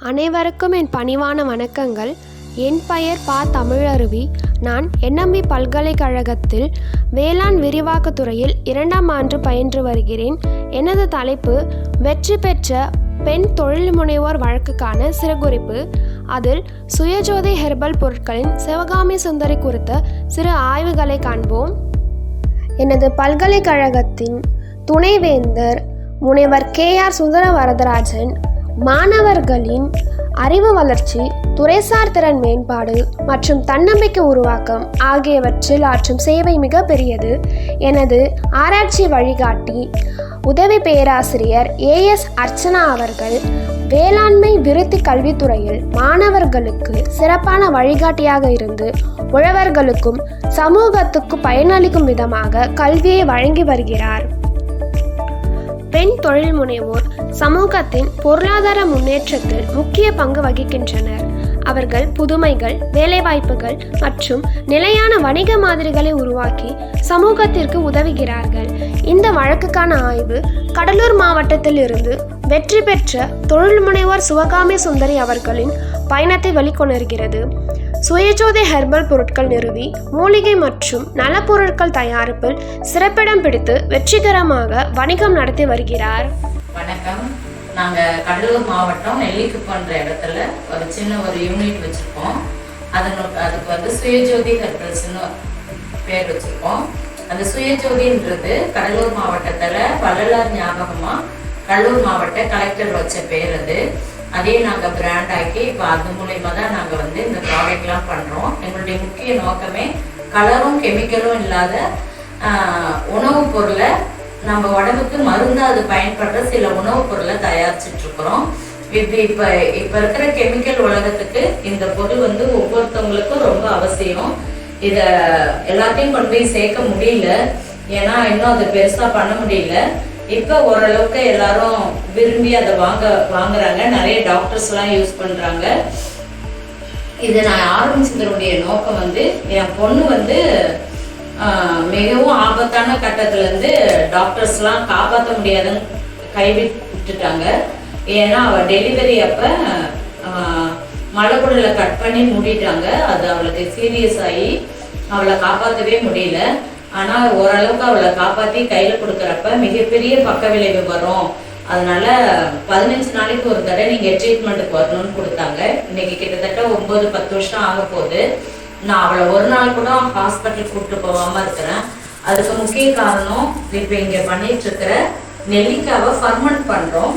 அனைவருக்கும் என் பணிவான வணக்கங்கள். என் பெயர் பா. தமிழருவி. நான் என்எம்பி பல்கலைக்கழகத்தில் வேளாண் விரிவாக்கத்துறையில் இரண்டாம் ஆண்டு பயின்று வருகிறேன். எனது தலைப்பு வெற்றி பெற்ற பெண் தொழில் முனைவோர் வழக்குக்கான சிறுகுறிப்பு. அதில் சுயஜோதி ஹெர்பல் பொருட்களின் சிவகாமி சுந்தரி குறித்த சிறு ஆய்வுகளை காண்போம். எனது பல்கலைக்கழகத்தின் துணைவேந்தர் முனைவர் கே. ஆர். சுந்தர வரதராஜன் மாணவர்களின் அறிவு வளர்ச்சி துறைசார் திறன் மேம்பாடு மற்றும் தன்னம்பிக்கை உருவாக்கம் ஆகியவற்றில் ஆற்றும் சேவை மிக பெரியது. எனது ஆராய்ச்சி வழிகாட்டி உதவி பேராசிரியர் ஏஎஸ் அர்ச்சனா அவர்கள் வேளாண்மை விருத்தி கல்வித்துறையில் மாணவர்களுக்கு சிறப்பான வழிகாட்டியாக இருந்து உழவர்களுக்கும் சமூகத்துக்கும் பயனளிக்கும் விதமாக கல்வியை வழங்கி வருகிறார். பெண் தொழில் முனைவோர் சமூகத்தின் பொருளாதார முன்னேற்றத்தில் முக்கிய பங்கு வகிக்கின்றனர். அவர்கள் புதுமைகள் வேலைவாய்ப்புகள் மற்றும் நிலையான வணிக மாதிரிகளை உருவாக்கி சமூகத்திற்கு உதவுகிறார்கள். இந்த வழக்குக்கான ஆய்வு கடலூர் மாவட்டத்தில் இருந்து வெற்றி பெற்ற தொழில் முனைவோர் சிவகாமி சுந்தரி அவர்களின் பயணத்தை வெளிக்கொணர்கிறது. சுயஜோதி ஹெர்பல் பொருட்கள் நிறுவி மூலிகை மற்றும் நலப்பொருட்கள் தயாரிப்பில் சிறப்பிடம் பிடித்து வெற்றிகரமாக வணிகம் நடத்தி வருகிறார். வணக்கம். நாங்கள் கடலூர் மாவட்டம் நெல்லிக்குப்பன்ற இடத்துல ஒரு சின்ன ஒரு யூனிட் வச்சுருக்கோம். அதனு அதுக்கு வந்து சுயஜோதி ஹெர்பல்ஸ்னு பேர் வச்சுருக்கோம். அந்த சுயஜோதின்றது கடலூர் மாவட்டத்தில் வள்ளலார் ஞாபகமாக கடலூர் மாவட்ட கலெக்டர் வச்ச பேர் அது. அதையும் நாங்கள் பிராண்ட் ஆக்கி இப்போ அது மூலயமா தான் நாங்கள் வந்து இந்த ப்ராடக்ட்லாம் பண்ணுறோம் எங்களுடைய முக்கிய நோக்கமே கலரும் கெமிக்கலும் இல்லாத உணவுப் பொருளை நம்ம உடம்புக்கு மருந்தாக அது பயன்படுற சில உணவுப் பொருளை தயாரிச்சிட்ருக்குறோம் இப்போ இது இப்போ இருக்கிற கெமிக்கல் உலகத்துக்கு இந்த பொருள் வந்து ஒவ்வொருத்தவங்களுக்கும் ரொம்ப அவசியம். இதை எல்லாத்தையும் கொண்டு போய் சேர்க்க முடியல. ஏன்னா இன்னும் அதை பெருசாக பண்ண முடியல. இப்போ ஓரளவுக்கு எல்லாரும் விரும்பி அதை வாங்க வாங்குறாங்க. நிறைய டாக்டர்ஸ் எல்லாம் யூஸ் பண்றாங்க. இதை நான் ஆரம்பிச்சதனுடைய நோக்கம் வந்து என் பொண்ணு வந்து மிகவும் ஆபத்தான கட்டத்துல இருந்து டாக்டர்ஸ்லாம் காப்பாற்ற முடியாதுன்னு கைவிட்டுட்டாங்க. ஏன்னா அவள் டெலிவரி அப்போ மலைக்குடலை கட் பண்ணி மூடிட்டாங்க. அது அவளுக்கு சீரியஸ் ஆகி அவளை காப்பாற்றவே முடியல. ஆனா ஓரளவுக்கு அவளை காப்பாத்தி கையில கொடுக்கறப்ப மிகப்பெரிய பக்க விளைவு வரும். அதனால பதினஞ்சு நாளைக்கு ஒரு தடவை நீங்க ட்ரீட்மெண்ட்டுக்கு வரணும்னு கொடுத்தாங்க. இன்னைக்கு கிட்டத்தட்ட ஒன்பது பத்து வருஷம் ஆக போகுது. நான் அவளை ஒரு நாள் கூட ஹாஸ்பிட்டல் கூப்பிட்டு போகாம இருக்கிறேன். அதுக்கு முக்கிய காரணம் இப்ப இங்க பண்ணிட்டு இருக்கிற நெல்லிக்காவை ஃபர்மெண்ட் பண்றோம்.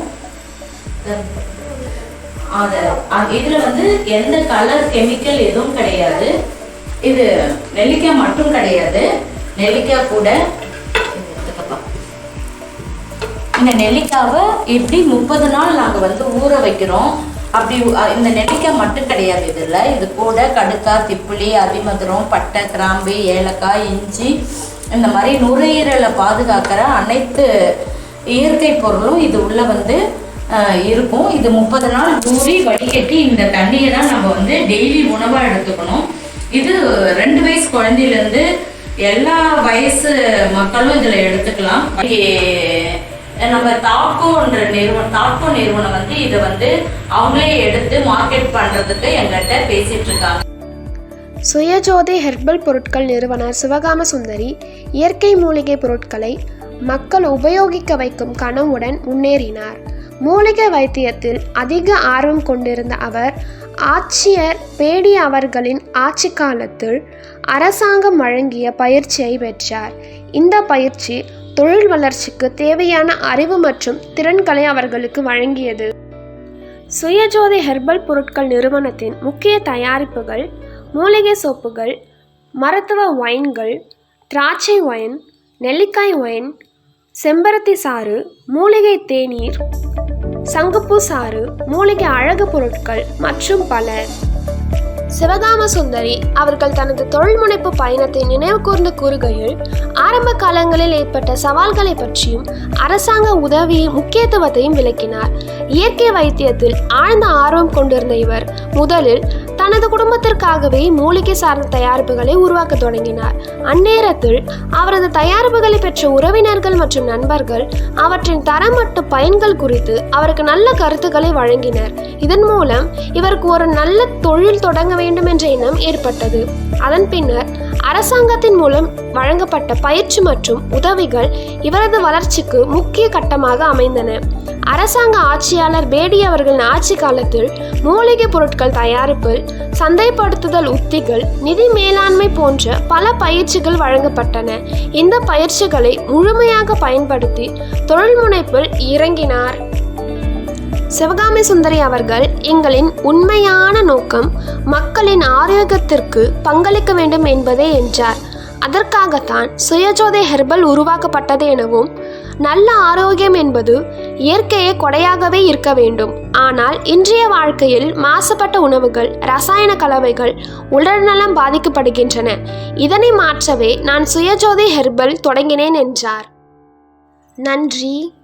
அத இதுல வந்து எந்த கலர் கெமிக்கல் எதுவும் கிடையாது. இது நெல்லிக்காய் மட்டும் கிடையாது. நெல்லிக்காய் கூட இந்த நெல்லிக்காவை இப்படி முப்பது நாள் நாங்கள் வந்து ஊற வைக்கிறோம். அப்படி இந்த நெல்லிக்காய் மட்டும் கிடையாது இதில். இது கூட கடுக்காய் திப்புளி அதிமதுரம் பட்டை கிராம்பு ஏலக்காய் இஞ்சி இந்த மாதிரி நுரையீரலை பாதுகாக்கிற அனைத்து இயற்கை பொருளும் இது உள்ள வந்து அஹ், இருக்கும். இது முப்பது நாள் ஊறி வடிகட்டி இந்த தண்ணியை தான் நம்ம வந்து டெய்லி உணவாக எடுத்துக்கணும். இது ரெண்டு வயசு குழந்தையிலேருந்து எல்லா வயசு மக்களும் இதில் எடுத்துக்கலாம். நம்ம தாக்கோன்ற நிறுவனம் தாக்கோ நிறுவனம் வந்து இதை வந்து அவங்களே எடுத்து மார்க்கெட் பண்றதுக்கு எங்கள்கிட்ட பேசிட்டு இருக்காங்க. சுயஜோதி ஹெர்பல் பொருட்கள் நிறுவனர் சிவகாம சுந்தரி இயற்கை மூலிகை பொருட்களை மக்கள் உபயோகிக்க வைக்கும் கனவுடன் முன்னேறினார். மூலிகை வைத்தியத்தில் அதிக ஆர்வம் கொண்டிருந்த அவர் ஆட்சியர் பேடி அவர்களின் ஆட்சி காலத்தில் அரசாங்கம் வழங்கிய பயிற்சியை பெற்றார். இந்த பயிற்சி தொழில் வளர்ச்சிக்கு தேவையான அறிவு மற்றும் திறன்களை அவர்களுக்கு வழங்கியது. சுயஜோதி ஹெர்பல் பொருட்கள் நிறுவனத்தின் முக்கிய தயாரிப்புகள் மூலிகை சோப்புகள் மருத்துவ ஒயின்கள் திராட்சை ஒயின் நெல்லிக்காய் ஒயின் செம்பருத்தி சாறு மூலிகை தேநீர் சங்குப்பூ சாறு மூலிகை அழகு பொருட்கள் மற்றும் பல. சிவகாம சுந்தரி அவர்கள் தனது தொழில் முனைப்பு பயணத்தை நினைவு கூர்ந்து கூறுகையில் ஆரம்ப காலங்களில் ஏற்பட்ட சவால்களை பற்றியும் அரசாங்க உதவியின் முக்கியத்துவத்தையும் விளக்கினார். இயற்கை வைத்தியத்தில் ஆழ்ந்த ஆர்வம் கொண்டிருந்த இவர் முதலில் தனது குடும்பத்திற்காகவே மூலிகை சார்ந்த தயாரிப்புகளை உருவாக்க தொடங்கினார். அந்நேரத்தில் அவரது தயாரிப்புகளை பெற்ற உறவினர்கள் மற்றும் நண்பர்கள் அவற்றின் தரம் மற்றும் பயன்கள் குறித்து அவருக்கு நல்ல கருத்துக்களை வழங்கினர். இதன் மூலம் இவருக்கு ஒரு நல்ல தொழில் தொடங்க வேண்டும் என்ற எண்ணம் ஏற்பட்டது. அதன் பின்னர் அரசாங்கத்தின் மூலம் வழங்கப்பட்ட பயிற்சி மற்றும் உதவிகள் இவரது வளர்ச்சிக்கு முக்கிய கட்டமாக அமைந்தன. அரசாங்க ஆட்சியாளர் பேடி அவர்களின் ஆட்சி காலத்தில் மூலிகை பொருட்கள் தயாரிப்பில் சந்தைப்படுத்துதல் உத்திகள் நிதி மேலாண்மை போன்ற பல பயிற்சிகள் வழங்கப்பட்டன. இந்த பயிற்சிகளை முழுமையாக பயன்படுத்தி தொழில் முனைப்பில் இறங்கினார். சிவகாமி சுந்தரி அவர்கள் எங்களின் உண்மையான நோக்கம் மக்களின் ஆரோக்கியத்திற்கு பங்களிக்க வேண்டும் என்பதே என்றார். அதற்காகத்தான் சுயஜோதை ஹெர்பல் உருவாக்கப்பட்டது எனவும் நல்ல ஆரோக்கியம் என்பது இயற்கையே கொடையாகவே இருக்க வேண்டும். ஆனால் இன்றைய வாழ்க்கையில் மாசுபட்ட உணவுகள் ரசாயன கலவைகள் உடல்நலம் பாதிக்கப்படுகின்றன. இதனை மாற்றவே நான் சுயஜோதி ஹெர்பல் தொடங்கினேன் என்றார். நன்றி.